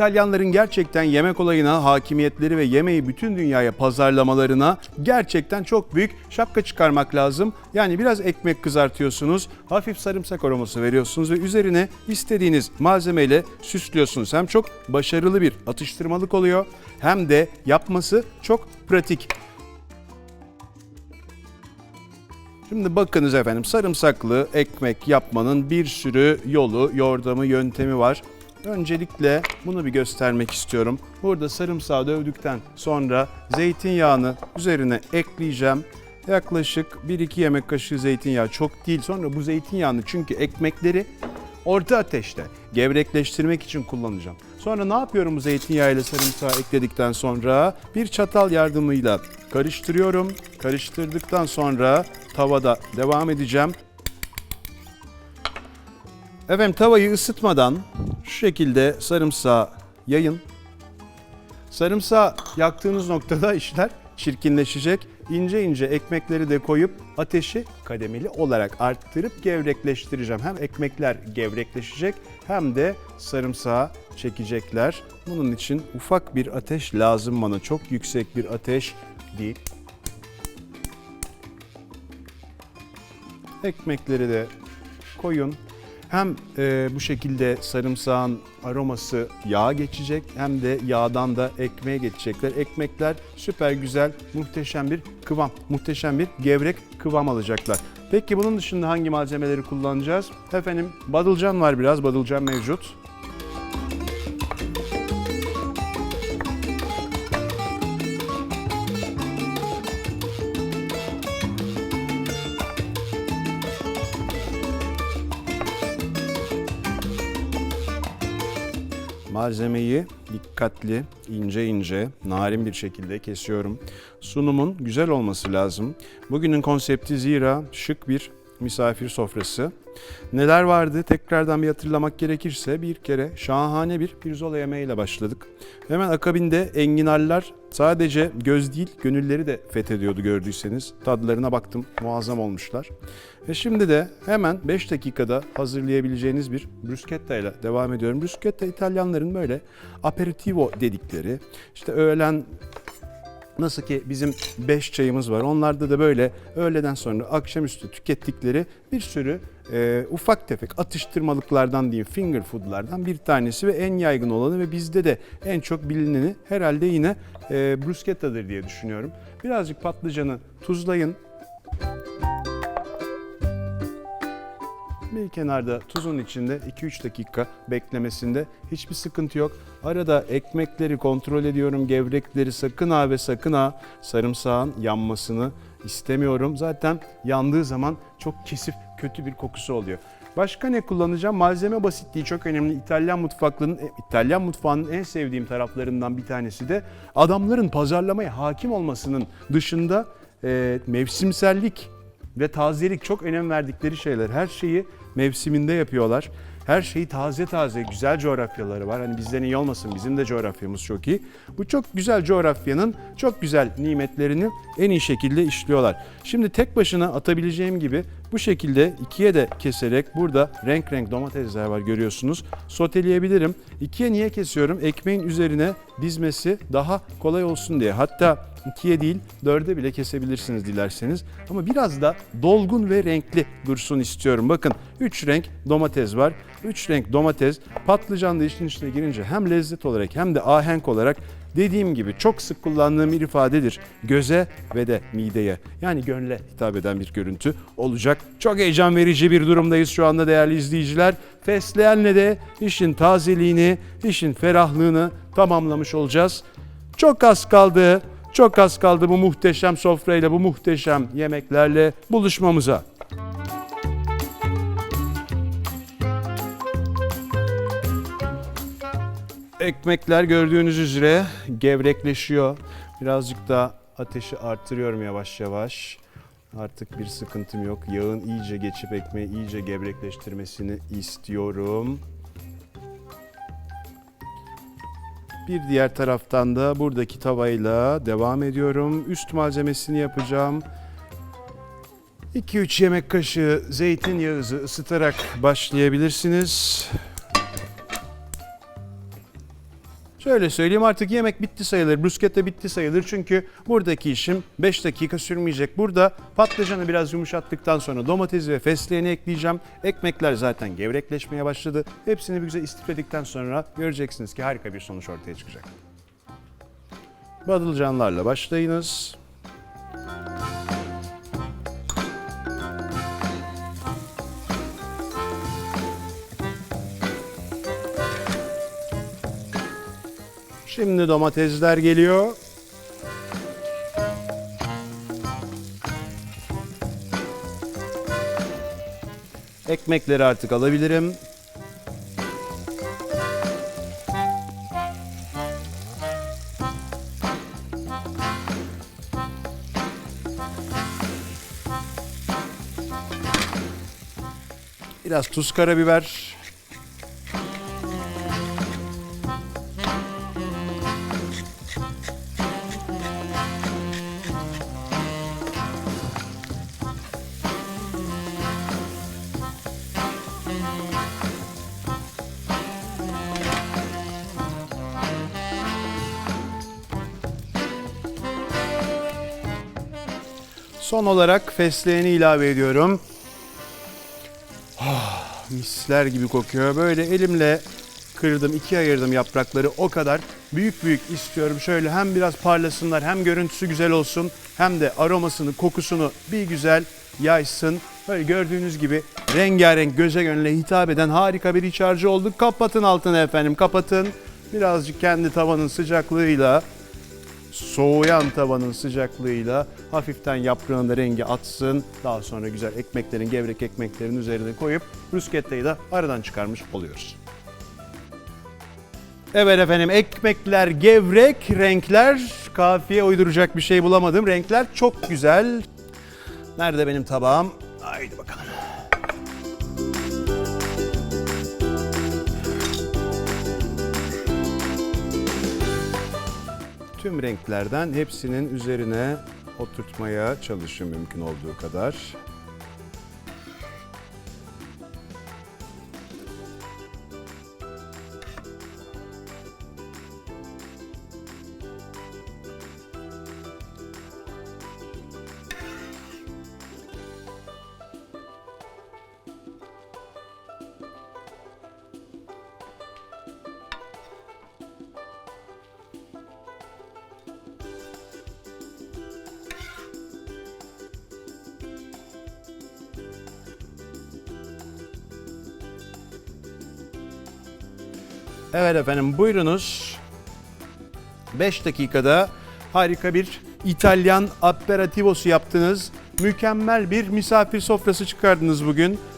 İtalyanların gerçekten yemek olayına hakimiyetleri ve yemeği bütün dünyaya pazarlamalarına gerçekten çok büyük şapka çıkarmak lazım. Yani biraz ekmek kızartıyorsunuz, hafif sarımsak aroması veriyorsunuz ve üzerine istediğiniz malzemeyle süslüyorsunuz. Hem çok başarılı bir atıştırmalık oluyor hem de yapması çok pratik. Şimdi bakınız efendim sarımsaklı ekmek yapmanın bir sürü yolu, yordamı, yöntemi var. Öncelikle bunu bir göstermek istiyorum. Burada sarımsağı dövdükten sonra zeytinyağını üzerine ekleyeceğim. Yaklaşık 1-2 yemek kaşığı zeytinyağı çok değil. Sonra bu zeytinyağını çünkü ekmekleri orta ateşte gevrekleştirmek için kullanacağım. Sonra ne yapıyorum bu zeytinyağı ile sarımsağı ekledikten sonra bir çatal yardımıyla karıştırıyorum. Karıştırdıktan sonra tavada devam edeceğim. Efendim tavayı ısıtmadan şu şekilde sarımsağı yayın. Sarımsağı yaktığınız noktada işler çirkinleşecek. İnce ince ekmekleri de koyup ateşi kademeli olarak arttırıp gevrekleştireceğim. Hem ekmekler gevrekleşecek hem de sarımsağı çekecekler. Bunun için ufak bir ateş lazım bana. Çok yüksek bir ateş değil. Ekmekleri de koyun. Hem e, bu şekilde sarımsağın aroması yağa geçecek hem de yağdan da ekmeğe geçecekler. Ekmekler süper güzel, muhteşem bir kıvam, muhteşem bir gevrek kıvam alacaklar. Peki bunun dışında hangi malzemeleri kullanacağız? Efendim badılcan var biraz, badılcan mevcut. Malzemeyi dikkatli, ince ince, narin bir şekilde kesiyorum. Sunumun güzel olması lazım. Bugünün konsepti zira şık bir misafir sofrası. Neler vardı tekrardan bir hatırlamak gerekirse bir kere şahane bir pirzola yemeğiyle başladık. Hemen akabinde enginarlar sadece göz değil gönülleri de fethediyordu gördüyseniz. Tadlarına baktım muazzam olmuşlar. Ve şimdi de hemen 5 dakikada hazırlayabileceğiniz bir bruschetta ile devam ediyorum. Bruschetta İtalyanların böyle aperitivo dedikleri işte öğlen Nasıl ki bizim 5 çayımız var. Onlarda da böyle öğleden sonra akşamüstü tükettikleri bir sürü e, ufak tefek atıştırmalıklardan diyeyim finger foodlardan bir tanesi ve en yaygın olanı ve bizde de en çok bilineni herhalde yine e, bruschetta'dır diye düşünüyorum. Birazcık patlıcanı tuzlayın. Bir kenarda tuzun içinde 2-3 dakika beklemesinde hiçbir sıkıntı yok. Arada ekmekleri kontrol ediyorum, gevrekleri sakın ha ve sakın ha sarımsağın yanmasını istemiyorum. Zaten yandığı zaman çok kesif kötü bir kokusu oluyor. Başka ne kullanacağım? Malzeme basitliği çok önemli. İtalyan mutfaklarının İtalyan mutfağının en sevdiğim taraflarından bir tanesi de adamların pazarlamaya hakim olmasının dışında e, mevsimsellik ve tazelik çok önem verdikleri şeyler. Her şeyi mevsiminde yapıyorlar. Her şeyi taze taze, güzel coğrafyaları var. Hani bizden iyi olmasın, bizim de coğrafyamız çok iyi. Bu çok güzel coğrafyanın çok güzel nimetlerini en iyi şekilde işliyorlar. Şimdi tek başına atabileceğim gibi bu şekilde ikiye de keserek burada renk renk domatesler var görüyorsunuz. Soteleyebilirim. İkiye niye kesiyorum? Ekmeğin üzerine dizmesi daha kolay olsun diye. Hatta ikiye değil dörde bile kesebilirsiniz dilerseniz. Ama biraz da dolgun ve renkli dursun istiyorum. Bakın 3 renk domates var. 3 renk domates patlıcan da işin içine girince hem lezzet olarak hem de ahenk olarak dediğim gibi çok sık kullandığım bir ifadedir. Göze ve de mideye yani gönle hitap eden bir görüntü olacak. Çok heyecan verici bir durumdayız şu anda değerli izleyiciler. Fesleğenle de işin tazeliğini, işin ferahlığını tamamlamış olacağız. Çok az kaldı. Çok az kaldı bu muhteşem sofrayla, bu muhteşem yemeklerle buluşmamıza. Ekmekler gördüğünüz üzere gevrekleşiyor. Birazcık da ateşi arttırıyorum yavaş yavaş. Artık bir sıkıntım yok. Yağın iyice geçip ekmeği iyice gevrekleştirmesini istiyorum. Bir diğer taraftan da buradaki tavayla devam ediyorum. Üst malzemesini yapacağım. 2-3 yemek kaşığı zeytinyağınızı ısıtarak başlayabilirsiniz. Şöyle söyleyeyim artık yemek bitti sayılır, bruschetta bitti sayılır. Çünkü buradaki işim 5 dakika sürmeyecek. Burada patlıcanı biraz yumuşattıktan sonra domatesi ve fesleğeni ekleyeceğim. Ekmekler zaten gevrekleşmeye başladı. Hepsini bir güzel istifledikten sonra göreceksiniz ki harika bir sonuç ortaya çıkacak. Badılcanlarla başlayınız. Şimdi domatesler geliyor. Ekmekleri artık alabilirim. Biraz tuz, karabiber. Son olarak fesleğeni ilave ediyorum. Ah, misler gibi kokuyor. Böyle elimle kırdım, ikiye ayırdım yaprakları. O kadar büyük büyük istiyorum. Şöyle hem biraz parlasınlar, hem görüntüsü güzel olsun, hem de aromasını, kokusunu bir güzel yaysın. Böyle gördüğünüz gibi rengarenk, göze gönüle hitap eden harika bir iç harcı oldu. Kapatın altını efendim, kapatın. Birazcık kendi tavanın sıcaklığıyla soğuyan tavanın sıcaklığıyla hafiften yaprağın da rengi atsın. Daha sonra güzel ekmeklerin, gevrek ekmeklerin üzerine koyup bruschetta'yı da aradan çıkarmış oluyoruz. Evet efendim ekmekler gevrek, renkler kafiye uyduracak bir şey bulamadım. Renkler çok güzel. Nerede benim tabağım? Haydi bakalım. Tüm renklerden hepsinin üzerine oturtmaya çalışın mümkün olduğu kadar. Evet efendim buyurunuz. 5 dakikada harika bir İtalyan aperativosu yaptınız. Mükemmel bir misafir sofrası çıkardınız bugün.